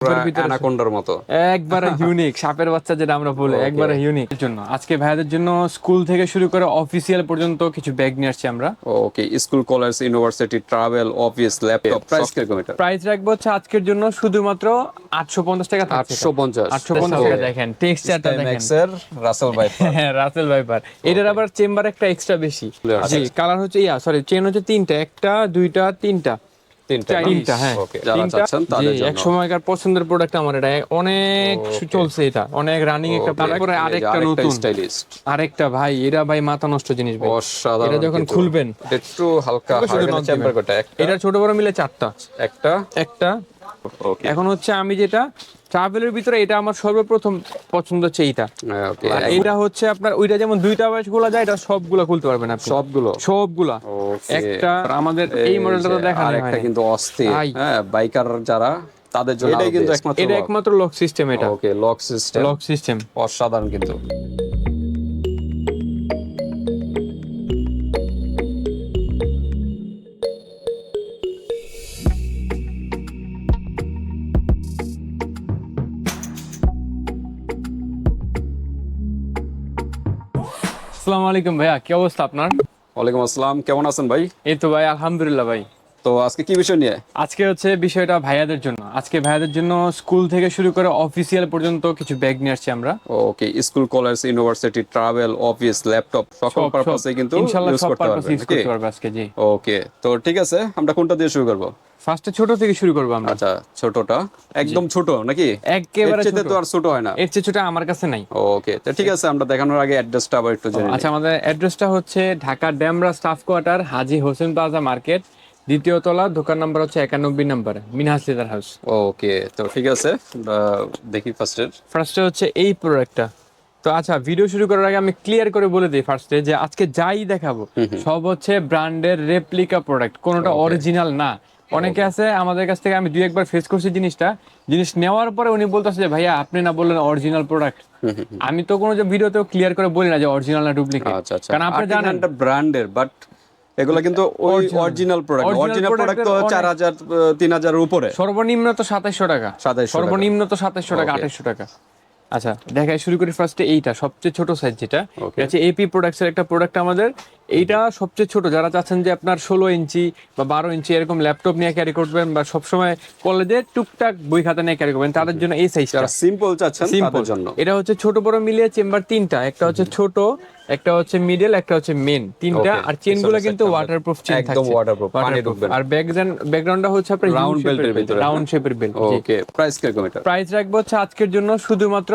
ভিতরে অ্যানাকোন্ডার মতো। একবারে ইউনিক সাপের বাচ্চা যেটা আমরা বলি একবারে ইউনিক জন্য। আজকে ভাইয়াদের জন্য স্কুল থেকে শুরু করে অফিসিয়াল পর্যন্ত কিছু ব্যাগ নিয়ে আসছি আমরা। Okay school college university travel office laptop price কীরকম এটা? প্রাইস রাখব হচ্ছে আজকের জন্য শুধুমাত্র আটশো পঞ্চাশ টাকা আটশো পঞ্চাশ। আটশো পঞ্চাশ টাকা দেখেন টেক্সচারটা দেখেন। এর রাসেল ভাই হ্যাঁ রাসেল ভাইপার এটার আবার চেম্বার একটা এক্সট্রা বেশি। জি কালার হচ্ছে ইয়া সরি চেন হচ্ছে তিনটা একটা দুইটা তিনটা। তিনটা তিনটা হ্যাঁ। যারা চাচ্ছেন তাদের জন্য। এক সময়কার পছন্দের প্রোডাক্ট আমার এটা। অনেক চলছে এটা। অনেক রানিং একটা তারপরে আরেকটা নতুন। স্টাইলিস্ট আরেকটা ভাই এরা ভাই মাথা নষ্ট জিনিস ভাই। অসাধারণ এটা যখন খুলবেন। একটু হালকা চেম্বার এটা ছোট বড় মিলে চারটা। একটা? একটা। এখন হচ্ছে আমি যেটা ট্রাভেলের ভিতরে এটা আমার সর্বপ্রথম পছন্দ হচ্ছে এইটা। এটা হচ্ছে আপনার ওইটা যেমন দুইটা বয়স খোলা যায় এটা সবগুলা খুলতে পারবেন আপনি। সবগুলো? সবগুলা। একটা আমাদের এই মডেলটা তো দেখা দেখা একটা কিন্তু অস্থির। হ্যাঁ বাইকার যারা তাদের জন্য এটা কিন্তু একমাত্র এটা একমাত্র লক সিস্টেম এটা। Okay lock system lock system অসাধারণ কিন্তু। আসসালামু আলাইকুম ভাইয়া কি অবস্থা আপনার? ওয়ালাইকুম আসসালাম কেমন আছেন ভাই? এই তো ভাই আলহামদুলিল্লাহ ভাই। তো আজকে কি বিষয় নিয়ে? আজকে হচ্ছে বিষয়টা ভাইয়াদের জন্য। আজকে ভাইয়াদের জন্য স্কুল থেকে শুরু করে অফিসিয়াল পর্যন্ত কিছু ব্যাগ নিয়ে আসছি আমরা। Okay school college university travel office laptop সকল পারপাসে কিন্তু ইনশাআল্লাহ সব পারপাস ইউজ করতে পারবে আজকে জি। ওকে তো ঠিক আছে আমরা কোনটা দিয়ে শুরু করব? ফার্স্টে ছোট থেকে শুরু করব আমরা। আচ্ছা ছোটটা? একদম ছোট নাকি? একেবারে ছোট। তো আর ছোট হয় না। এর চেয়ে ছোট আমার কাছে নাই। ওকে তো ঠিক আছে আমরা দেখানোর আগে অ্যাড্রেসটা আবার একটু জেনে। আচ্ছা আমাদের অ্যাড্রেসটা হচ্ছে Dhaka Demra staff quarter Haji Hossain plaza market দ্বিতীয় তলা দোকান নাম্বার হচ্ছে একানব্বই number Minhas leather house. Okay তো ঠিক আছে দেখি ফার্স্টের ফার্স্টে হচ্ছে এই প্রোডাক্টটা তো আচ্ছা ভিডিও শুরু করার আগে আমি ক্লিয়ার করে বলে দিই ফার্স্টে যে আজকে যাই দেখাবো সব হচ্ছে ব্র্যান্ডের রেপ্লিকা প্রোডাক্ট কোনোটা অরিজিনাল না। অনেকে আছে আমাদের কাছ থেকে আমি দুই একবার ফেস করছি জিনিসটা জিনিস নেওয়ার পরে উনি বলতেছে যে ভাইয়া আপনি না বললেন অরিজিনাল প্রোডাক্ট আমি তো কোনো যে ভিডিওতেও ক্লিয়ার করে বলি না যে অরিজিনাল না ডুপ্লিকেট আচ্ছা আচ্ছা। কারণ আপনি জানেন। ব্র্যান্ডের বাট এগুলো কিন্তু ওই অরিজিনাল প্রোডাক্ট অরিজিনাল প্রোডাক্ট তো product-এর চার হাজার তিন হাজারের উপরে। সর্বনিম্ন তো সাতাইশশো টাকা। 2700 সর্বনিম্ন তো সাতাইশশো টাকা Okay. আঠাইশশো টাকা। আচ্ছা দেখাই শুরু করি ফার্স্টে এইটা সবচেয়ে ছোট সাইজ যেটা. এটা হচ্ছে এপি প্রোডাক্টসের একটা প্রোডাক্ট আমাদের। এইটা সবচেয়ে ছোট। যারা চাচ্ছেন যে আপনার ষোলো ইঞ্চি বা বারো ইঞ্চি এরকম ল্যাপটপ নিয়ে ক্যারি করবেন বা সবসময় কলেজে টুকটাক বই খাতা নিয়ে ক্যারি করবেন তাদের জন্য এই সাইজ সিম্পল চাচ্ছেন সিম্পল জন্য। এটা হচ্ছে ছোট বড় মিলিয়ে চেম্বার তিনটা। একটা হচ্ছে ছোট একটা হচ্ছে মিডল একটা হচ্ছে মেন তিনটা। আর কিন্তু ওয়াটারপ্রুফ চেন থাকছে একদম ওয়াটারপ্রুফ পানি ঢুকবে আর ব্যাকগ্রাউন্ড ব্যাকগ্রাউন্ডটা হচ্ছে আপনার রাউন্ড বেল্টের ভিতরে। রাউন্ড শেপের বেল্ট ওকে প্রাইস এটা? প্রাইস রাখব হচ্ছে আজকের জন্য শুধুমাত্র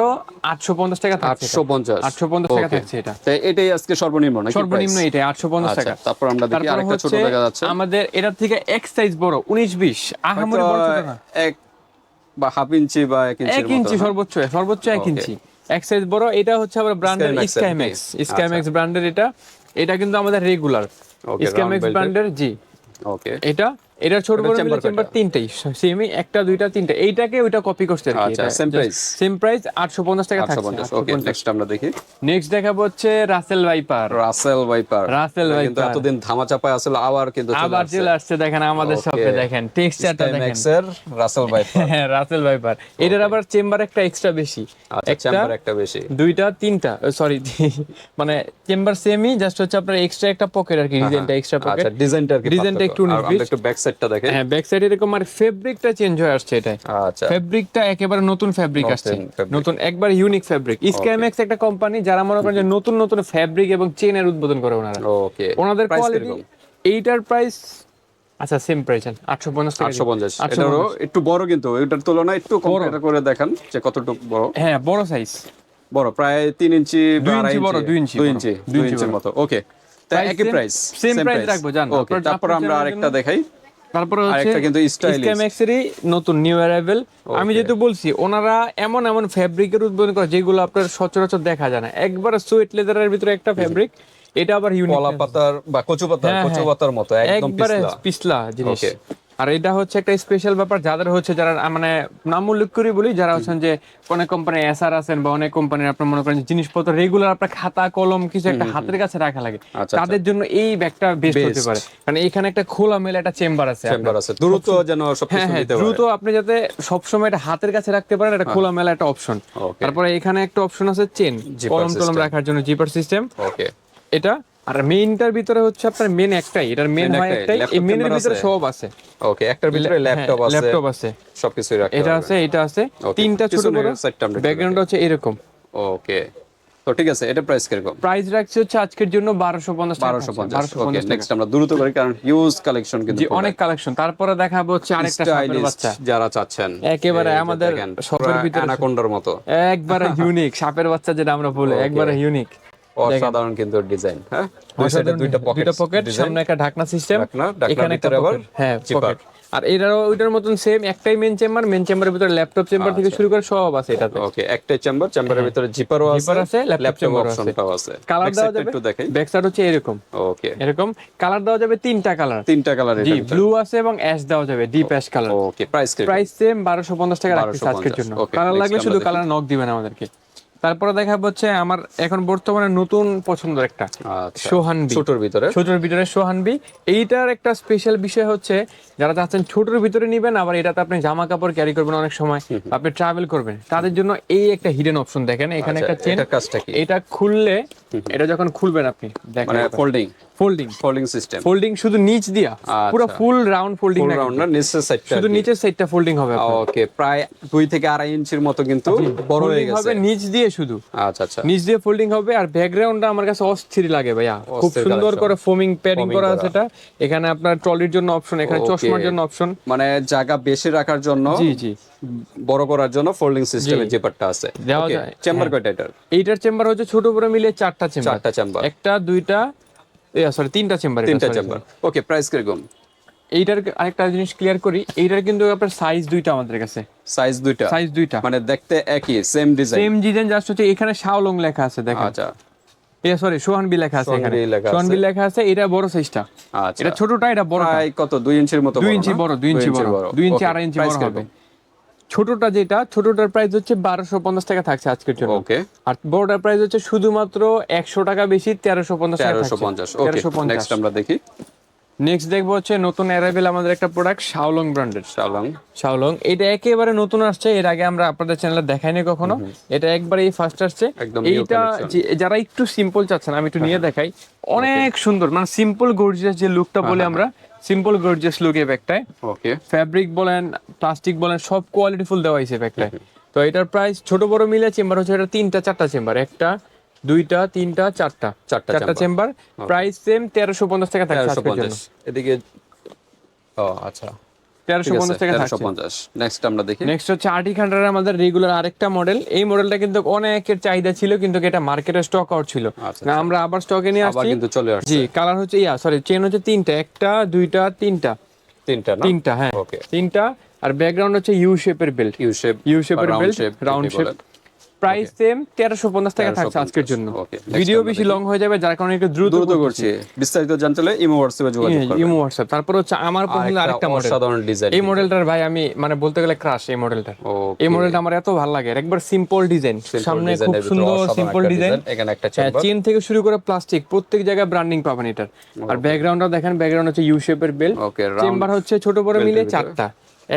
850 টাকা থাকছে 850 850 টাকা থাকছে এটা। তাই এটাই আজকে সর্বনিম্ন নাকি সর্বনিম্ন এটাই। আমাদের এটা থেকে এক সাইজ বড় 19 20 আহামরি এক বা হাফ ইঞ্চি বা এক ইঞ্চি সর্বোচ্চ সর্বোচ্চ এক ইঞ্চি এক সাইজ বড় এটা হচ্ছে আবার ব্র্যান্ডের স্কাইম্যাক্স স্কাইম্যাক্স ব্র্যান্ডের এটা। এটা কিন্তু আমাদের রেগুলার স্কাইম্যাক্স ব্র্যান্ডের জি। ওকে এটা এটা ছোট বড় মিলে চেম্বার? তিনটাই। সেমই একটা দুইটা তিনটা। এইটাকে ওইটা কপি করতে আর আচ্ছা, same price? সেম প্রাইস 850 টাকা থাকছে। ওকে নেক্সট আমরা দেখি। নেক্সট দেখাবো হচ্ছে Russell viper Russell viper Russell কিন্তু এতদিন ধামা চাপায় আসলে আবার কিন্তু চলে আবার চলে আসছে দেখেন আমাদের. শপে দেখেন টেক্সচারটা দেখেন। এর রাসেল ভাইপার হ্যাঁ রাসেল ভাইপার এটার আবার চেম্বার একটা এক্সট্রা বেশি। আচ্ছা চেম্বার একটা বেশি। দুইটা তিনটা সরি মানে চেম্বার সেমই জাস্ট হচ্ছে আপনার এক্সট্রা একটা পকেট আর কি ডিজাইনটা এক্সট্রা পকেট আচ্ছা ডিজাইনটা আর কি ডিজাইনটা একটু আমরা একটু ব্যাক সাইডটা দেখেন। হ্যাঁ ব্যাক সাইড এরকম আর ফেব্রিকটা চেঞ্জ হয়ে আসছে এটা আচ্ছা। ফেব্রিকটা একেবারে নতুন ফেব্রিক আসছে। নতুন একবার ইউনিক ফেব্রিক স্ক্যামেক্স একটা কোম্পানি যারা মনে করেন যে নতুন নতুন ফেব্রিক এবং চেনের উদ্বোধন করে ওনারা। ওকে ওনাদের কোয়ালিটি এইটার প্রাইস আচ্ছা সেম প্রাইস আটশো পঞ্চাশ টাকা আটশো পঞ্চাশ। আটশো এটারও একটু বড় কিন্তু এটার তুলনায় একটু কম্পেয়ার করে দেখান যে কতটুকু বড়। হ্যাঁ বড় সাইজ বড় প্রায় তিন ইঞ্চি ইঞ্চি বড়, দুই ইঞ্চি দুই ইঞ্চি দুই ইঞ্চির মতো। ওকে তাই একই প্রাইস same price রাখব, জান। তারপর আমরা আরেকটা দেখাই। তারপরে হচ্ছে কিন্তু। নতুন নিউ অ্যারাইভেল আমি যেহেতু বলছি ওনারা এমন এমন ফেব্রিকের উদ্বোধন করে যেগুলো আপনার সচরাচর দেখা যায় না। একবার সুইট লেদারের ভিতরে একটা ফেব্রিক এটা আবার ইউনিক কলা পাতার বা কচু পাতার হ্যাঁ, কচু হ্যাঁ। পাতার মতো একদম পিছলা। পিছলা জিনিস। আর এটা হচ্ছে একটা স্পেশাল ব্যাপার যাদের হচ্ছে যারা মানে নাম উল্লেখ করি বলি যারা হচ্ছেন যে অনেক কোম্পানি এসআর আছেন বা অনেক কোম্পানির আপনার মনে করেন জিনিসপত্র রেগুলার আপনার খাতা কলম কিছু একটা হাতের কাছে রাখা লাগে। আচ্ছা, তাদের জন্য এই ব্যাগটা বেস্ট হতে পারে। কারণ এখানে একটা খোলা মেলা একটা চেম্বার আছে চেম্বার আছে। দ্রুত যেন হ্যাঁ সবকিছু হ্যাঁ নিতে দ্রুত আপনি যাতে সবসময় এটা হাতের কাছে রাখতে পারেন এটা খোলা মেলা একটা অপশন তারপরে এখানে একটা অপশন আছে চেন কলম টলম রাখার জন্য জিপার সিস্টেম ওকে এটা আর মেইনটার ভিতরে হচ্ছে আপনার মেন একটাই এটার মেন হয় একটাই, এই মেনের ভিতরে সব আছে। ওকে একটার ভিতরে ল্যাপটপ আছে ল্যাপটপ আছে। সবকিছুই রাখতে এটা আছে এটা আছে। তিনটা ছোট বড়। ব্যাকগ্রাউন্ড হচ্ছে এরকম। ওকে তো ঠিক আছে এটা প্রাইস কীরকম? প্রাইস রাখছি হচ্ছে আজকের জন্য বারোশো পঞ্চাশ বারোশো পঞ্চাশ। বারোশো ওকে নেক্সট আমরা দ্রুত করি কারণ হিউজ কালেকশন কিন্তু জি অনেক কালেকশন তারপরে দেখাবো হচ্ছে আরেকটা সাপের বাচ্চা। যারা চাচ্ছেন। একেবারে আমাদের শপের ভিতরে- অ্যানাকোন্ডার মতো। একবারে ইউনিক সাপের বাচ্চা যেটা আমরা বলি একবারে ইউনিক অসাধারণ কিন্তু ডিজাইন হ্যাঁ? দুই সাইডে দুইটা পকেট দুইটা পকেট সামনে একটা ঢাকনা সিস্টেম এখানে একটা আবার হ্যাঁ পকেট আর এটারও ওইটার মতন সেম একটাই মেন চেম্বার মেন চেম্বারের ভিতরে ল্যাপটপ চেম্বার থেকে আচ্ছা। শুরু করে সব আছে এটাতে। ওকে একটাই চেম্বার চেম্বারের ভিতরে জিপারও আছে Zipper আছে, ল্যাপটপ আছে। অপশনটাও আছে। কালার দেওয়া যাবে একটু দেখাই। ব্যাক সাইড হচ্ছে এরকম। ওকে এরকম কালার দেওয়া যাবে তিনটা কালার তিনটা কালার জি ব্লু আছে এবং অ্যাশ দেওয়া যাবে deep ash colour okay price কি প্রাইস সেম বারোশো পঞ্চাশ টাকা রাখছি 1250 আজকের জন্য। কালার লাগলে শুধু কালার নক দিবেন আমাদেরকে। তারপরে দেখা হচ্ছে আমার এখন বর্তমানে নতুন পছন্দ একটা সোহান সোহানবি ছোটর ভিতরে? ছোটর ভিতরে সোহানবি এইটার একটা স্পেশাল বিষয় হচ্ছে যারা চাচ্ছেন ছোটর ভিতরে নিবেন আবার এটাতে আপনি জামা কাপড় ক্যারি করবেন অনেক সময় আপনি ট্রাভেল করবেন। তাদের জন্য এই একটা হিডেন অপশন দেখেন এখানে আচ্ছা, একটা চেন এটার কাজটা কি? এটা খুললে এটা যখন খুলবেন আপনি দেখেন folding folding folding system folding শুধু নিচ দিয়া পুরো full round folding full round না নিচের সাইডটা শুধু নিচের সাইডটা ফোল্ডিং হবে ওকে প্রায় দুই থেকে আড়াই ইঞ্চির মতো কিন্তু বড় হয়ে গেছে হবে নিচ দিয়ে শুধু। আচ্ছা আচ্ছা। নিচ দিয়ে ফোল্ডিং হবে আর ব্যাকগ্রাউন্ডটা আমার কাছে অস্থির লাগে ভাইয়া। খুব সুন্দর করে ফোমিং প্যাডিং করা। আছে এটা। এখানে আপনার ট্রলির জন্য অপশন এখানে চশমার জন্য অপশন মানে জায়গা বেশি রাখার জন্য জি জি। বড় করার জন্য ফোল্ডিং সিস্টেমের জি। জিপারটা আছে। দেওয়া যায়। চেম্বার কয়টা এটার এইটার চেম্বার হচ্ছে ছোট বড় মিলিয়ে চারটা চেম্বার চারটা চেম্বার একটা দুইটা সরি তিনটা চেম্বার তিনটা চেম্বার ওকে প্রাইস কীরকম এইটার আরেকটা জিনিস ক্লিয়ার করি এইটার কিন্তু আপনার সাইজ দুইটা আমাদের কাছে। সাইজ দুইটা। সাইজ দুইটা। মানে দেখতে একই same design same design just হচ্ছে এখানে শাওলং লেখা আছে দেখেন। আচ্ছা। এ সরি সোহানবি লেখা আছে এখানে। সোহানবি লেখা আছে। লেখা আছে এটা বড় সাইজটা আচ্ছা। এটা ছোটটা এটা প্রায় কত? দুই ইঞ্চির মতো দুই বড় ইঞ্চি বড় দুই ইঞ্চি বড়। দুই ইঞ্চি আড়াই ইঞ্চি বড় হবে। ছোটটা যেটা ছোটটার প্রাইস হচ্ছে বারোশো পঞ্চাশ টাকা থাকছে আজকের জন্য। ওকে আর বড়টার প্রাইস হচ্ছে শুধুমাত্র একশো টাকা বেশি তেরোশো পঞ্চাশ তেরোশো পঞ্চাশ তেরোশো পঞ্চাশ। নেক্সট আমরা দেখি। নেক্সট দেখব হচ্ছে নতুন অ্যারাইভেল আমাদের একটা প্রোডাক্ট শাওলং ব্র্যান্ডের শালং শাওলং এটা একেবারে নতুন আসছে এর আগে আমরা আপনাদের চ্যানেলে দেখাইনি কখনো। এটা একবারেই ফার্স্ট আসছে। এইটা যারা একটু সিম্পল চাচ্ছেন আমি একটু নিয়ে দেখাই। অনেক সুন্দর মানে সিম্পল গর্জিয়াস যে লুকটা বলে আমরা সিম্পল গর্জিয়াস লুক এই ব্যাগটায় ওকে ফ্যাব্রিক বলেন প্লাস্টিক বলেন সব কোয়ালিটি ফুল দেওয়া হয়েছে ব্যাগটায় তো এটার প্রাইস ছোট বড় মিলে চেম্বার হচ্ছে এটা তিনটা চারটা চেম্বার একটা দুইটা তিনটা চারটা। চারটা চারটা চেম্বার প্রাইস সেম তেরোশো পঞ্চাশ টাকা থাকে এদিকে ও আচ্ছা। নেক্সট আমরা দেখি। নেক্সট হচ্ছে আর্টি হান্ড্রেড আমাদের রেগুলার আরেকটা মডেল এই মডেলটা কিন্তু অনেকের চাহিদা ছিল কিন্তু এটা মার্কেটে স্টক আউট ছিল। আচ্ছা, না আমরা আবার স্টকে নিয়ে আসছি। কিন্তু চলে আসছে। জি কালার হচ্ছে ইয়া সরি চেন হচ্ছে তিনটা একটা দুইটা তিনটা। তিনটা তিনটা হ্যাঁ। ওকে তিনটা আর ব্যাকগ্রাউন্ড হচ্ছে ইউ শেপের বেল্ট ইউ শেপ ইউ শেপের belt round shape. Price same তেরোশো পঞ্চাশ টাকা থাকছে আজকের জন্য। ভিডিও বেশি লং হয়ে যাবে যার কারণে একটু দ্রুত দ্রুত করছি। বিস্তারিত জানতে হলে ইমো হোয়াটসঅ্যাপে যোগাযোগ করবেন। ইমো হোয়াটসঅ্যাপ তারপর হচ্ছে আমার পছন্দের আরেকটা মডেল অসাধারণ ডিজাইন এই মডেলটার ভাই আমি মানে বলতে গেলে ক্রাশ এই মডেলটার এই মডেলটা আমার এত ভালো লাগে। একবার সিম্পল ডিজাইন সামনে খুব সুন্দর সিম্পল ডিজাইন এখানে একটা হ্যাঁ চেন থেকে শুরু করে প্লাস্টিক প্রত্যেক জায়গায় ব্র্যান্ডিং পাবেন এটার। আর ব্যাকগ্রাউন্ডটা দেখেন ব্যাকগ্রাউন্ড হচ্ছে ইউ শেপের বেল চেম্বার হচ্ছে ছোট বড় মিলে চারটা।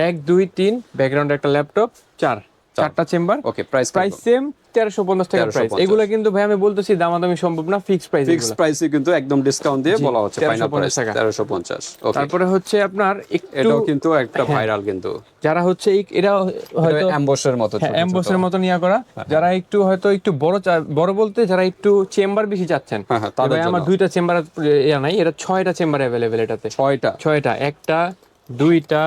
এক দুই তিন ব্যাকগ্রাউন্ড একটা ল্যাপটপ চার। চারটা chamber. Okay price price same তেরোশো পঞ্চাশ টাকা প্রাইস এগুলো কিন্তু ভাই আমি বলতেছি দামাদামি সম্ভব না ফিক্স প্রাইস ফিক্স প্রাইসে কিন্তু একদম ডিসকাউন্ট দিয়ে বলা হচ্ছে ফাইনাল 1350 প্রাইস টাকা। 1350 তারপরে হচ্ছে আপনার এটাও কিন্তু হ্যাঁ। একটা ভাইরাল কিন্তু। যারা হচ্ছে এরা হয়তো অ্যাম্বসের মতো। অ্যাম্বসের মতো নিয়ে করা। যারা একটু হয়তো একটু বড় বড় বলতে যারা একটু চেম্বার বেশি চাচ্ছেন। হ্যাঁ, হ্যাঁ, তাদের আমার দুইটা চেম্বার ইয়া নাই এটা ছয়টা চেম্বার অ্যাভেলেবেল এটাতে। ছয়টা। ছয়টা একটা দুইটা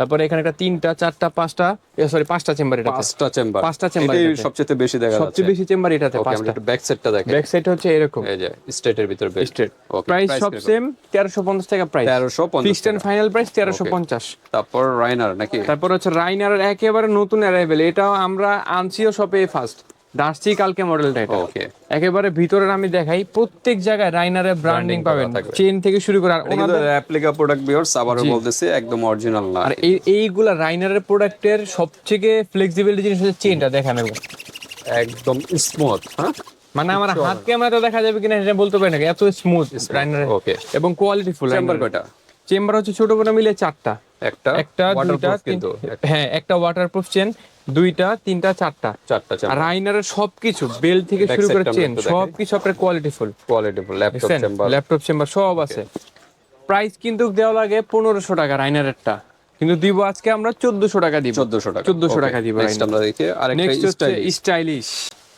তারপরে এখানে একটা তিনটা চারটা পাঁচটা সরি পাঁচটা চেম্বার এটাতে। পাঁচটা চেম্বার পাঁচটা chamber এটাই সবচেয়ে বেশি দেখা যাচ্ছে। সবচেয়ে বেশি চেম্বার এটাতে পাঁচটা। একটু ব্যাক সাইডটা দেখেন। ব্যাক সাইড হচ্ছে এরকম। এই যে স্টেটের ভিতর স্ট্রেট ওকে প্রাইস সব সেম তেরোশো পঞ্চাশ টাকা price 1350 fixed and final price তেরোশো Okay. পঞ্চাশ। তারপর রাইনার নাকি? তারপর হচ্ছে রাইনার একেবারে নতুন অ্যারাইভেল এটাও আমরা আনছিও শপে ফার্স্ট দাসছি কালকে মডেলটা এটা। ওকে একেবারে ভিতরের আমি দেখাই প্রত্যেক জায়গায় রাইনারের ব্র্যান্ডিং পাবেন। চেন থেকে শুরু করে আর ওনাদের রেপ্লিকা প্রোডাক্ট ভিউয়ার্স আবারও বলতেছি একদম অরিজিনাল না। আর এই এইগুলা রাইনারের প্রোডাক্টের সবথেকে ফ্লেক্সিবিলিটি জিনিস হচ্ছে চেনটা দেখা নেব একদম স্মুথ হ্যাঁ? মানে আমার হাত ক্যামেরাতে দেখা যাবে কিনা এটা বলতে পারি না এত স্মুথ রাইনারের ওকে এবং কোয়ালিটি ফুল চেম্বার কয়টা? চেম্বার হচ্ছে ছোট বড় মিলে চারটা। একটা একটা দুইটা কিন্তু হ্যাঁ একটা ওয়াটারপ্রুফ চেন দুইটা তিনটা চারটা। চারটা আর রাইনারের সবকিছু বেল থেকে শুরু করে চেন সবকিছু আপনার quality full quality full laptop chamber laptop chamber সব আছে। প্রাইস কিন্তু দেওয়া লাগে পনেরোশো টাকা রাইনারেরটা কিন্তু দিব আজকে আমরা চোদ্দশো টাকা দিব। 1400 টাকা। 1400 টাকা দিব আমরা দেখি আরেকটা নেক্সট হচ্ছে স্টাইলিশ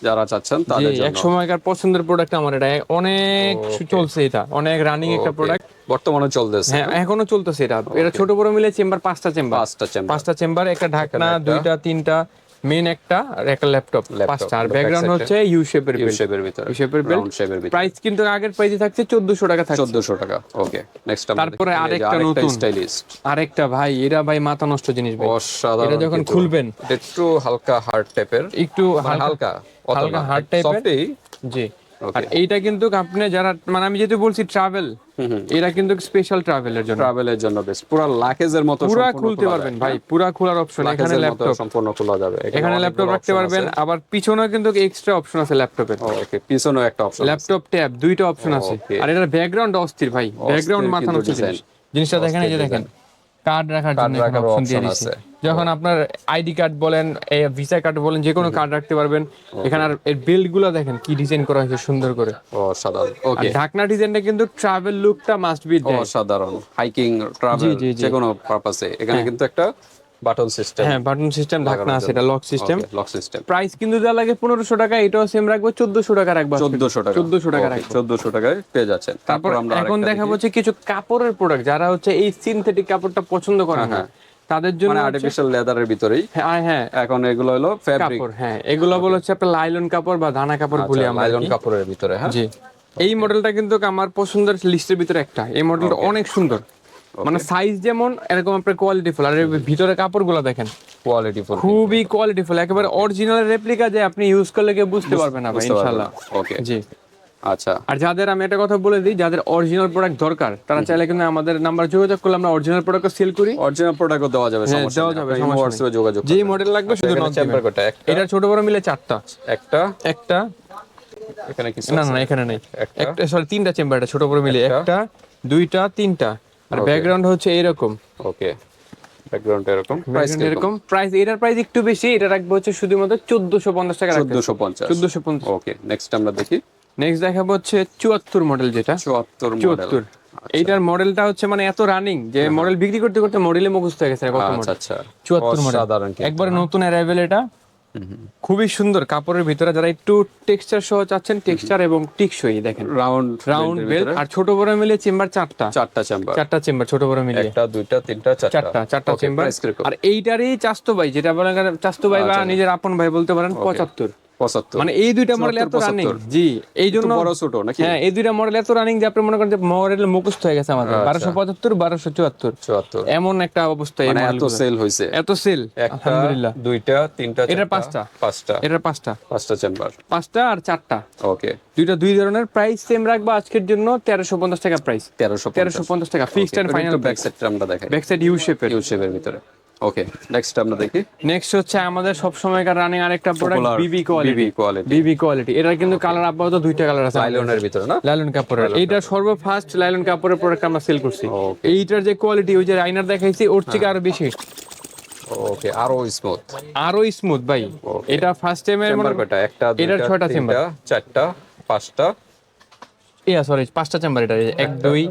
যারা চাচ্ছেন তাদের জন্য। এক সময়কার পছন্দের প্রোডাক্ট আমার এটা। অনেক চলছে এটা। অনেক রানিং একটা প্রোডাক্ট বর্তমানে চলতেছে। হ্যাঁ এখনও চলতেছে এটা। এটা ছোট বড় মিলে চেম্বার পাঁচটা চেম্বার। পাঁচটা চেম্বার। পাঁচটা চেম্বার একটা ঢাকনা। দুইটা তিনটা। মেন একটা আর একটা ল্যাপটপ পাঁচটা আর ব্যাকগ্রাউন্ড হচ্ছে ইউ শেপের ইউ শেপের ভিতরে ইউ শেপের বেল্ট শেপের ভিতরে। প্রাইস কিন্তু আগের প্রাইসে থাকছে চোদ্দশো টাকা থাকছে। 1400 টাকা ওকে নেক্সট আমরা তারপরে আরেকটা নতুন। স্টাইলিশ আরেকটা ভাই এরা ভাই মাথা নষ্ট জিনিস ভাই। অসাধারণ এটা যখন খুলবেন। একটু হালকা হার্ড টাইপের একটু হালকা হালকা হার্ড হালকা type-এর। soft-ই, জি. আর এইটা কিন্তু আপনি যারা মানে আমি যেহেতু বলছি ট্রাভেল এরা কিন্তু স্পেশাল ট্রাভেলের জন্য। ট্রাভেলের জন্য বেস্ট পুরো লাকেজের মতো পুরা খুলতে পারবেন ভাই পুরা খোলার অপশন হ্যাঁ? এখানে ল্যাপটপ সম্পূর্ণ খোলা যাবে। এখানে ল্যাপটপ রাখতে পারবেন আবার পিছনেও কিন্তু এক্সট্রা অপশন আছে ল্যাপটপের ওকে পিছনেও একটা অপশন ল্যাপটপ ট্যাব দুইটা অপশন আছে। আর এটার ব্যাকগ্রাউন্ড অস্থির ভাই ব্যাকগ্রাউন্ড মাথা নষ্ট জিনিসটা। দেখেন এই যে দেখেন কার্ড রাখার জন্য অপশন দিয়ে দিয়েছে। যখন আপনার আইডি কার্ড বলেন ভিসা কার্ড বলেন যে কোনো কার্ড রাখতে পারবেন। এখানে আর এর বেল্টগুলো দেখেন কি ডিজাইন করা হয়েছে সুন্দর করে। অসাধারণ। ওকে ঢাকনা ডিজাইনটা কিন্তু ট্রাভেল লুকটা মাস্ট বি অসাধারণ। Hiking travel. যে কোনো পারপাসে এখানে কিন্তু একটা বাটন সিস্টেম হ্যাঁ বাটন সিস্টেম ঢাকনা আছে এটা lock system lock system price কিন্তু দেওয়া লাগে পনেরোশো টাকা এটাও সেম রাখব চোদ্দশো টাকা রাখব আজকে। 1400 টাকা। 1400 টাকা রাখব। 1400 টাকায় পেয়ে যাচ্ছেন। তারপর আমরা এখন দেখাবো দেখি। হচ্ছে কিছু কাপড়ের প্রোডাক্ট যারা হচ্ছে এই সিনথেটিক কাপড়টা পছন্দ করে না। তাদের জন্য মানে আর্টিফিশিয়াল লেদারের ভিতরেই। হ্যাঁ হ্যাঁ। এখন এগুলো হলো ফ্যাব্রিক হ্যাঁ। এগুলো বলে হচ্ছে আপনার লাইলন কাপড় বা দানা কাপড় বলি আমরা লাইলন কাপড়ের ভিতরে হ্যাঁ? জি। এই মডেলটা কিন্তু আমার পছন্দের লিস্টের ভিতরে একটা। এই মডেলটা অনেক সুন্দর। মানে সাইজ যেমন এরকম আপনার কোয়ালিটি ফুল আর ভিতরে কাপড়গুলো দেখেন। কোয়ালিটি ফুল খুবই কোয়ালিটি ফুল একেবারে অরিজিনাল রেপ্লিকা যে আপনি ইউজ করলে কেউ বুঝতে পারবেন না ইনশাআল্লাহ। ওকে জি। আচ্ছা। আর যাদের আমি একটা কথা বলে দিই যাদের অরিজিনাল প্রোডাক্ট দরকার তারা চাইলে কিন্তু আমাদের নাম্বার যোগাযোগ করলে আমরা অরিজিনাল প্রোডাক্ট সেল করি। অরিজিনাল প্রোডাক্টও দেওয়া যাবে হ্যাঁ, সমস্যা দেওয়া যাবে, আপনি যোগাযোগ করবেন। মডেল লাগবে শুধু এখানে নক চেম্বার কোটা? এটা ছোট বড় মিলে চারটা। একটা? একটা? এখানে কিছু না না এখানে নেই। একটা? সরি তিনটা চেম্বার এটা ছোট বড় মিলে। একটা? দুইটা তিনটা। আর ব্যাকগ্রাউন্ড হচ্ছে এরকম ওকে ব্যাকগ্রাউন্ড এরকম প্রাইস এরকম। প্রাইস এটার প্রাইস একটু বেশি এটা রাখব হচ্ছে শুধুমাত্র চোদ্দশো পঞ্চাশ টাকা রাখতে। 1450 চোদ্দশো পঞ্চাশ। ওকে নেক্সট আমরা দেখি। নেক্সট দেখাবো হচ্ছে চুয়াত্তর মডেল যেটা। 74 মডেল চুয়াত্তর। এইটার মডেলটা হচ্ছে মানে এত রানিং যে মডেল বিক্রি করতে করতে মডেলে মুখস্থ হয়ে গেছে কত আচ্ছা মডেল আচ্ছা। চুয়াত্তর মডেল একবারে নতুন অ্যারাইভেল এটা। খুবই সুন্দর কাপড়ের ভিতরে যারা একটু টেক্সচার সহ চাচ্ছেন টেক্সচার এবং টিকসই দেখেন। রাউন্ড রাউন্ড বেল আর ছোট বড় মিলে চেম্বার চারটা। চারটা চেম্বার। চারটা চেম্বার ছোট বড় মিলে একটা দুইটা তিনটা চারটা। চারটা চারটা চেম্বার। আর এইটারই চাস্তো ভাই যেটা বলেন চাস্তো ভাই বা নিজের আপন ভাই বলতে পারেন পঁচাত্তর। 75 মানে এই দুইটা মডেল এত রানিং জি এই জন্য বড় ছোট নাকি? হ্যাঁ এই দুইটা মডেল এত রানিং যে আপনি মনে করেন যে মডেল মুখস্থ হয়ে গেছে আমাদের। আচ্ছা। বারোশো পঁচাত্তর বারোশো চুয়াত্তর। 74 এমন একটা অবস্থা এই মানে এত সেল হইছে এত সেল আলহামদুলিল্লাহ। দুইটা তিনটা চারটা, পাঁচটা। পাঁচটা। এটার পাঁচটা। পাঁচটা চেম্বার পাঁচটা আর চারটা। ওকে। দুইটা দুই ধরনের। প্রাইস সেম রাখব আজকের জন্য তেরোশো পঞ্চাশ টাকা প্রাইস 1350 তেরোশো পঞ্চাশ টাকা। ফিক্সড অ্যান্ড ফাইনাল ব্যাক সাইডটা আমরা দেখাই। ব্যাক সাইড ইউ শেপের ইউ শেপের ভিতরে। ওকে নেক্সট আমরা দেখি। নেক্সট হচ্ছে আমাদের সব সময়কার রানিং আরেকটা product BB quality BB quality। BB quality এটা কিন্তু কালার আপাতত দুইটা কালার আছে লাইলনের ভিতরে না? লাইলন কাপড়ের। এইটা সর্বফার্স্ট লাইলন কাপড়ের প্রোডাক্ট আমরা সেল করছি। এইটার যে কোয়ালিটি ওই যে রাইনার দেখাইছি ওর থেকে আরও বেশি। ওকে আরও স্মুথ আরও স্মুথ ভাই। এটা ফার্স্ট টাইম এর চেম্বার কয়টা একটা এটার ছয়টা। তিনটা চারটা পাঁচটা? ইয়া সরি পাঁচটা চেম্বার এটা। এক দুই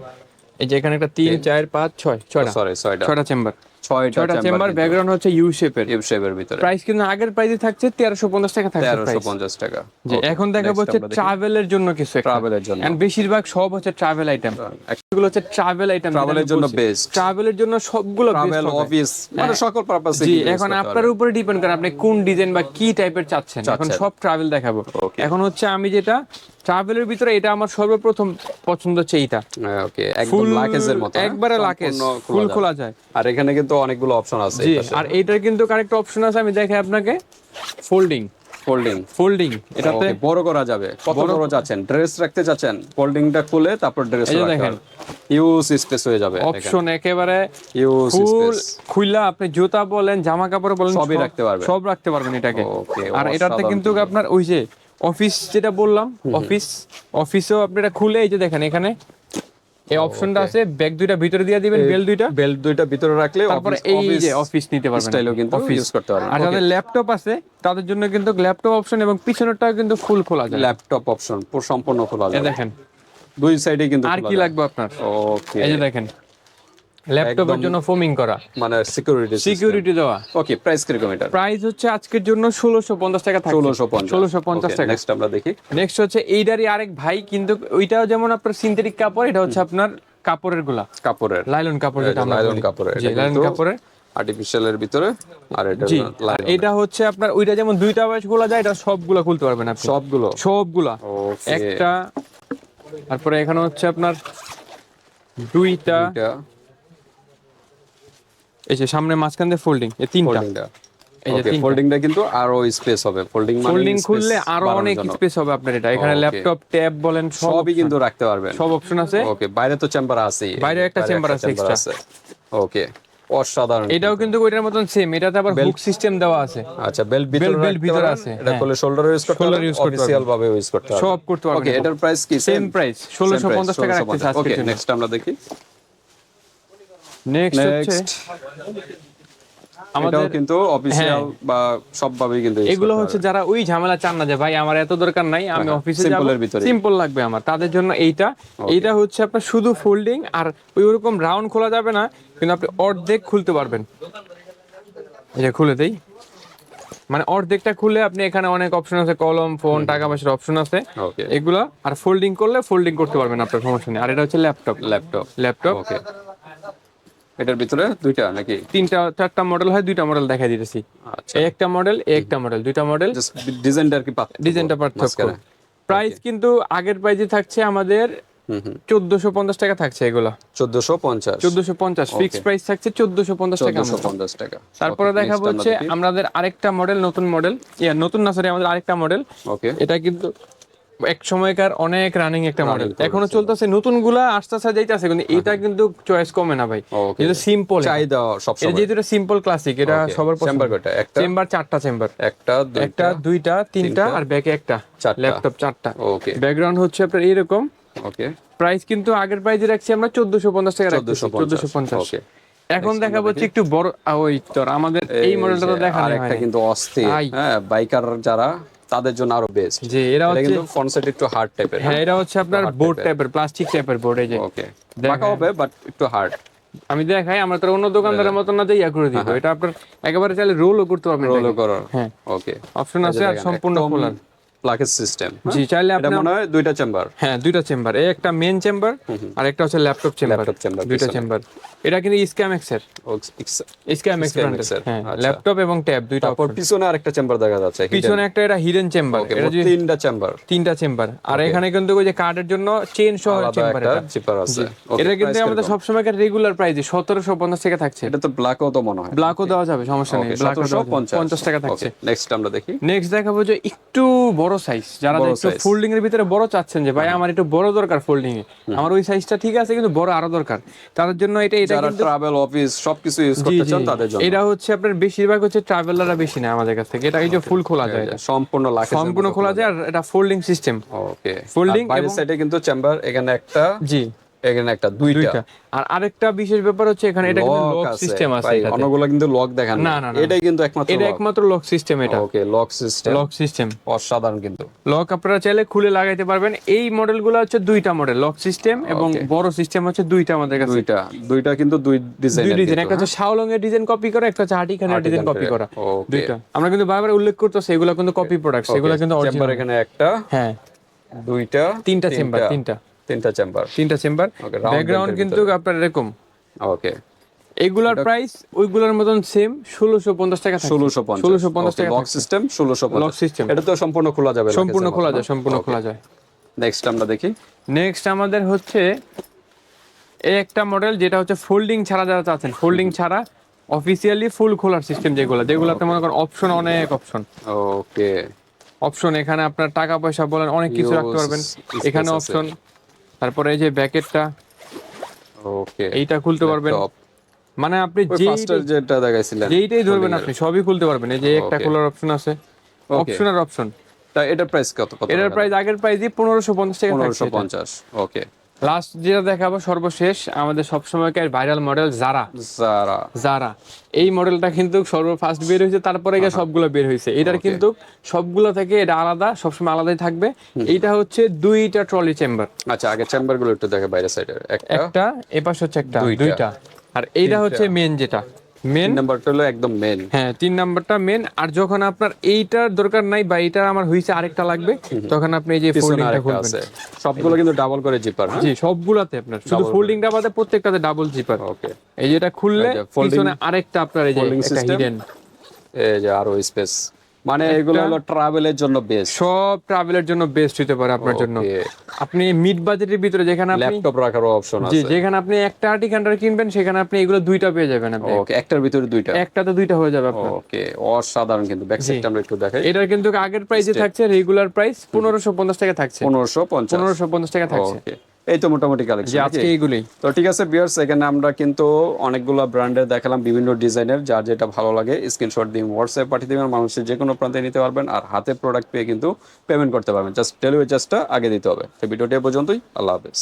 এই যে এখানে একটা তিন চার পাঁচ ছয় ছয়টা। সরি ছয়টা। ছয়টা চেম্বার ছয়টা চেম্বার ব্যাকগ্রাউন্ড হচ্ছে ইউ শেপের ইউ শেপের ভিতরে। প্রাইস কিন্তু আগের প্রাইসে থাকছে তেরোশো পঞ্চাশ টাকা থাকছে তেরোশো প্রাইস পঞ্চাশ টাকা। যে এখন দেখাবো হচ্ছে ট্রাভেলের জন্য কিছু ট্রাভেলের জন্য। এন্ড বেশিরভাগ সব হচ্ছে ট্রাভেল আইটেম এগুলো হচ্ছে ট্রাভেল আইটেম এর জন্য best। ট্রাভেলের জন্য সবগুলো ট্রাভেল অফিস মানে সকল পারপাসে জি এখন আপনার উপরে ডিপেন্ড করে আপনি কোন ডিজাইন বা কি টাইপের চাচ্ছেন। এখন সব ট্রাভেল দেখাবো। এখন হচ্ছে আমি যেটা ট্রাভেলের ভিতরে এটা আমার সর্বপ্রথম পছন্দ হচ্ছে এইটা। ওকে একদম লাকেজের মতো হ্যাঁ? একবারে লাকেজ ফুল খোলা যায়। আর এখানে কিন্তু অনেকগুলো অপশন আছে জি আর এইটার কিন্তু আরেকটা অপশন আছে আমি দেখাই আপনাকে। ফোল্ডিং ফোল্ডিং ফোল্ডিং এটাতে বড় করা যাবে। কত বড় যাচ্ছেন। ড্রেস রাখতে চাচ্ছেন ফোল্ডিংটা খুলে তারপর ড্রেস দেখেন। ইউজ স্পেস হয়ে যাবে অপশন একেবারে ইউজ স্পেস খুইলা আপনি জুতা বলেন জামা কাপড় বলেন সবই রাখতে পারবেন। সব রাখতে পারবেন এটাকে। আর এটাতে কিন্তু আপনার ওই যে অফিস যেটা বললাম অফিস অফিসেও আপনি এটা খুলে এই যে দেখেন এখানে এই অপশনটা আছে ব্যাগ দুইটা ভিতরে দিয়ে দিবেন বেল দুইটা। বেল্ট দুইটা ভিতরে রাখলে তারপরে এই যে অফিস নিতে পারবেন স্টাইলও কিন্তু অফিস ইউজ করতে পারবেন। আর যাদের ল্যাপটপ আছে তাদের জন্য কিন্তু ল্যাপটপ অপশন এবং পিছনেরটাও কিন্তু ফুল খোলা যায় ল্যাপটপ অপশন পুরো সম্পূর্ণ খোলা যাবে। দেখেন। দুই সাইডে কিন্তু আর কি লাগবে আপনার? ওকে এই যে দেখেন। ল্যাপটপের জন্য ফোমিং করা। মানে সিকিউরিটি সিকিউরিটি দেওয়া। ওকে প্রাইস কীরকম এটা? প্রাইস হচ্ছে আজকের জন্য ষোলোশো পঞ্চাশ টাকা থাকছে। ষোলোশো পঞ্চাশ। ষোলোশো পঞ্চাশ টাকা। নেক্সট আমরা দেখি। নেক্সট হচ্ছে এইটারই আরেক ভাই কিন্তু ওইটাও যেমন আপনার সিনথেটিক কাপড় এটা হচ্ছে আপনার কাপড়েরগুলা। কাপড়ের। লাইলন কাপড় যেটা আমরা লাইলন কাপড়ের লাইলন কাপড়ের। আর্টিফিশিয়ালের ভিতরে আর এটা এটা হচ্ছে আপনার ওইটা যেমন দুইটা ব্যাচ খোলা যায় এটা সবগুলা খুলতে পারবেন আপনি। সবগুলো? সবগুলা। একটা তারপরে এখানে হচ্ছে আপনার দুইটা। এই যে সামনে মাঝখান দিয়ে ফোল্ডিং এই তিনটা। এই যে ফোল্ডিংটা কিন্তু আরও স্পেস হবে। ফোল্ডিং মানে ফোল্ডিং খুললে আরও অনেক স্পেস হবে আপনার এটা। এখানে ল্যাপটপ ট্যাব বলেন সবই কিন্তু রাখতে পারবেন। সব অপশন আছে। ওকে বাইরে তো চেম্বার আছে বাইরে একটা chamber আছে extra। ওকে অসাধারণ এটাও কিন্তু ওইটার মতন সেম এটাতে আবার হুক সিস্টেম দেওয়া আছে। আচ্ছা বেল্ট ভিতরে রাখতে ভিতরে আছে, এটা হ্যাঁ। করলে শোল্ডার ইউজ করতে use করতে অফিসিয়াল ভাবে ইউজ করতে সব করতে পারবেন ওকে এটার প্রাইস কি? সেম প্রাইস ষোলোশো পঞ্চাশ টাকা রাখতেছে আজকের ওকে নেক্সট আমরা দেখি। নেক্সট হচ্ছে আমাদের কিন্তু অফিসিয়াল বা সব কিন্তু এগুলো হচ্ছে যারা ওই ঝামেলা চান না যে ভাই আমার এত দরকার নাই আমি হ্যাঁ, অফিসে যাব। সিম্পল লাগবে আমার। তাদের জন্য এইটা। এইটা হচ্ছে আপনার শুধু ফোল্ডিং আর ওই রাউন্ড খোলা যাবে না কিন্তু আপনি অর্ধেক খুলতে পারবেন। এটা খুলে দেই। মানে অর্ধেকটা খুলে আপনি এখানে অনেক অপশন আছে কলম ফোন টাকা পয়সার অপশন আছে। এগুলা আর ফোল্ডিং করলে ফোল্ডিং করতে পারবেন আপনার সমস্যা নেই। আর এটা হচ্ছে ল্যাপটপ ল্যাপটপ ল্যাপটপ ওকে এটার ভিতরে দুইটা নাকি? তিনটা চারটা মডেল হয় দুইটা মডেল দেখাই দিতেছি। আচ্ছা। একটা মডেল একটা মডেল দুইটা মডেল ডিজাইনটা আর কি ডিজাইনটা পার্থক্য। প্রাইস কিন্তু আগের প্রাইজে থাকছে আমাদের চোদ্দশো পঞ্চাশ টাকা থাকছে এগুলা। চোদ্দশো পঞ্চাশ। চোদ্দশো পঞ্চাশ। ফিক্স প্রাইস থাকছে চোদ্দশো পঞ্চাশ টাকা আমাদের। পঞ্চাশ টাকা। তারপরে দেখাবো হচ্ছে আমাদের আরেকটা মডেল নতুন মডেল ইয়া নতুন না সরি আমাদের আরেকটা মডেল ওকে এটা কিন্তু এক সময়কার অনেক রানিং একটা মডেল এখনও চলতেছে নতুনগুলা আস্তে আস্তে যাইতেছে কিন্তু এটা কিন্তু চয়েস কমে না ভাই. এটা সিম্পল চাহিদা সব এটা যেহেতু এটা সিম্পল ক্লাসিক এটা সবার চেম্বার কয়টা? একটা? চেম্বার চারটা চেম্বার একটা দুইটা? একটা দুইটা তিনটা আর ব্যাকে একটা। ল্যাপটপ চারটা। ওকে ব্যাকগ্রাউন্ড হচ্ছে আপনার এরকম। ওকে প্রাইস কিন্তু আগের প্রাইজে রাখছি আমরা চোদ্দশো পঞ্চাশ টাকা চোদ্দশো চোদ্দশো পঞ্চাশ। ওকে এখন দেখাবো হচ্ছে একটু বড় ওই তোর আমাদের এই মডেলটা তো দেখা আর একটা কিন্তু অস্থির। হ্যাঁ বাইকার যারা তাদের জন্য আরও বেস্ট জি এরা হচ্ছে কিন্তু ফনসেট একটু হার্ড টাইপের হ্যাঁ এটা হচ্ছে আপনার বোর্ড টাইপের প্লাস্টিক টাইপের বোর্ড এই যে। ওকে দেখা হবে বাট একটু হার্ড আমি দেখাই আমরা তো অন্য দোকানদারের মতো না যে ইয়া করে দিব। এটা আপনার একেবারে চাইলে রোলও করতে পারবেন। রোলও করার হ্যাঁ। ওকে অপশন আছে আর সম্পূর্ণ খোলার প্লাকেজ সিস্টেম জি চাইলে আপনি মনে হয় দুইটা চেম্বার। হ্যাঁ দুইটা চেম্বার। এই একটা মেন চেম্বার আর একটা হচ্ছে ল্যাপটপ চেম্বার। Laptop chamber, দুইটা চেম্বার। এটা কিন্তু স্ক্যামেক্স এর। স্ক্যামেক্স Scam-X এর, হ্যাঁ আচ্ছা। ল্যাপটপ এবং ট্যাব দুইটা তারপর পিছনে আরেকটা চেম্বার দেখা যাচ্ছে পিছনে একটা এটা হিডেন চেম্বার এটা তিনটা চেম্বার। তিনটা চেম্বার। আর এখানে কিন্তু ওই যে কার্ডের জন্য চেন সহ চেম্বার এটা। চিপার আছে। এটা কিন্তু আমাদের কীরকম? সবসময় রেগুলার প্রাইসে সতেরোশো পঞ্চাশ টাকা থাকছে। এটা তো ব্ল্যাকও তো মনে হয়। ব্ল্যাকও দেওয়া যাবে সমস্যা নেই। ব্ল্যাকও টাকা থাকছে। নেক্সট আমরা দেখি। নেক্সট দেখাবো যে একটু বড় সাইজ যারা একটু ফোল্ডিং এর ভিতরে বড় চাচ্ছেন যে ভাই আমার একটু বড় দরকার ফোল্ডিং এ। আমার ওই সাইজটা ঠিক আছে কিন্তু বড় আরও দরকার। তাদের জন্য এটা এটা যারা কিন্তু ট্রাভেল অফিস সবকিছু ইউজ করতে চান তাদের জন্য। এটা হচ্ছে আপনার বেশিরভাগ হচ্ছে ট্রাভেলাররা বেশি না আমাদের কাছ থেকে। এটা এই যে ফুল খোলা যায়। সম্পূর্ণ লাগে সম্পূর্ণ খোলা যায় আর এটা ফোল্ডিং সিস্টেম ওকে ফোল্ডিং এবং- সাইডে কিন্তু চেম্বার এখানে একটা জি। এখানে একটা দুইটা। আর আরেকটা বিশেষ ব্যাপার হচ্ছে এখানে এটা কিন্তু লক সিস্টেম আছে। এটাতে। অন্যগুলো কিন্তু লক দেখান না। এটাই কিন্তু একমাত্র এটা একমাত্র লক সিস্টেম এটা। Okay lock system lock system অসাধারণ কিন্তু। লক আপনারা চাইলে খুলে লাগাইতে পারবেন। এই মডেলগুলো হচ্ছে দুইটা মডেল লক সিস্টেম এবং বড় সিস্টেম হচ্ছে দুইটা আমাদের কাছে। দুইটা। দুইটা কিন্তু দুই ডিজাইন দুই ডিজাইন একটা হচ্ছে শাওলং এর ডিজাইন কপি করা একটা হচ্ছে হাটি খানের ডিজাইন কপি করা। দুইটা। আমরা কিন্তু বারবার উল্লেখ করতেছি এগুলো কিন্তু কপি প্রোডাক্ট এগুলো কিন্তু অরিজিনাল এখানে একটা হ্যাঁ। দুইটা তিনটা চেম্বার তিনটা। তিনটা চেম্বার। তিনটা চেম্বার। ব্যাকগ্রাউন্ড কিন্তু আপনার এরকম। ওকে এগুলার প্রাইস ওইগুলোর মতন সেম ষোলোশো পঞ্চাশ টাকা ষোলোশো ষোলোশো পঞ্চাশ টাকা লক সিস্টেম ষোলোশো লক সিস্টেম এটা তো সম্পূর্ণ খোলা যাবে সম্পূর্ণ খোলা যায় সম্পূর্ণ খোলা যায়। নেক্সট আমরা দেখি। নেক্সট আমাদের হচ্ছে এই একটা মডেল যেটা হচ্ছে ফোল্ডিং ছাড়া যারা চাচ্ছেন ফোল্ডিং ছাড়া অফিসিয়ালি ফুল খোলার সিস্টেম যেগুলো। যেগুলোতে মনে করেন অপশন অনেক অপশন ওকে অপশন এখানে আপনার টাকা পয়সা বলেন অনেক কিছু রাখতে পারবেন। এখানে অপশন তারপরে এই যে ব্যাকেটটা ওকে এইটা খুলতে পারবেন। মানে আপনি যে ফাস্টার যেটা দেখাইছিলেন যেইটাই ধরবেন আপনি সবই খুলতে পারবেন। এই যে একটা. খোলার অপশন আছে। অপশনের অপশন তা এটা প্রাইস কত কত এটার প্রাইস আগের প্রাইস দিয়ে পনেরোশো পঞ্চাশ টাকা পনেরোশো পঞ্চাশ ওকে লাস্ট যেটা দেখাবো সর্বশেষ আমাদের সবসময়কার ভাইরাল মডেল যারা যারা জারা এই মডেলটা কিন্তু সর্ব ফার্স্ট বের হয়েছে তারপরে গিয়ে সবগুলো বের হয়েছে। এটার কিন্তু সবগুলো থেকে এটা আলাদা সবসময় আলাদাই থাকবে। এইটা হচ্ছে দুইটা ট্রলি চেম্বার আচ্ছা আগে চেম্বারগুলো একটু দেখে বাইরে সাইডে একটা একটা এপাশ হচ্ছে একটা দুইটা। দুইটা। আর এইটা হচ্ছে মেন যেটা। মেন নাম্বারটা হলো একদম মেন হ্যাঁ তিন নাম্বারটা মেন আর যখন আপনার এইটার দরকার নাই বা এইটা আমার হইছে আরেকটা লাগবে তখন আপনি এই যে ফোল্ডিংটা খুলবেন সবগুলো কিন্তু ডাবল করে জিপার হ্যাঁ? জি সবগুলাতে আপনার। শুধু ফোল্ডিংটা বাদে প্রত্যেকটাতে ডাবল জিপার ওকে এই যেটা খুললে পিছনে আরেকটা আপনার এই যে একটা হিডেন এই যে আরও স্পেস মানে এগুলো হলো ট্রাভেলের জন্য বেস্ট সব ট্রাভেলের জন্য বেস্ট হতে পারে আপনার জন্য। আপনি মিড বাজেটের ভিতরে যেখানে আপনি ল্যাপটপ রাখারও অপশন জি আছে। যেখানে আপনি একটা আর্টিকান্ডার কিনবেন সেখানে আপনি এগুলো দুইটা পেয়ে যাবেন আপনি। ওকে একটার ভিতরে দুইটা। একটাতে দুইটা হয়ে যাবে আপনার। ওকে অসাধারণ কিন্তু। ব্যাক সাইডটা আমরা একটু দেখাই। এটার কিন্তু আগের প্রাইসে থাকছে রেগুলার প্রাইস পনেরোশো পঞ্চাশ টাকা থাকছে। পনেরোশো পঞ্চাশ। পনেরোশো পঞ্চাশ টাকা থাকছে। ওকে এই তো মোটামুটি কালেকশন আজকে এইগুলি তো ঠিক আছে বিয়ার্স এখানে আমরা কিন্তু অনেকগুলো ব্র্যান্ডের দেখালাম বিভিন্ন ডিজাইনের যার যেটা ভালো লাগে স্ক্রিনশট দিয়ে হোয়াটসঅ্যাপ পাঠিয়ে দেবেন মানুষের যে কোনো প্রান্তে নিতে পারবেন আর হাতে প্রোডাক্ট পেয়ে কিন্তু পেমেন্ট করতে পারবেন। জাস্ট ডেলিভারি চার্জটা আগে দিতে হবে। তো ভিডিওটি পর্যন্তই আল্লাহ হাফেজ।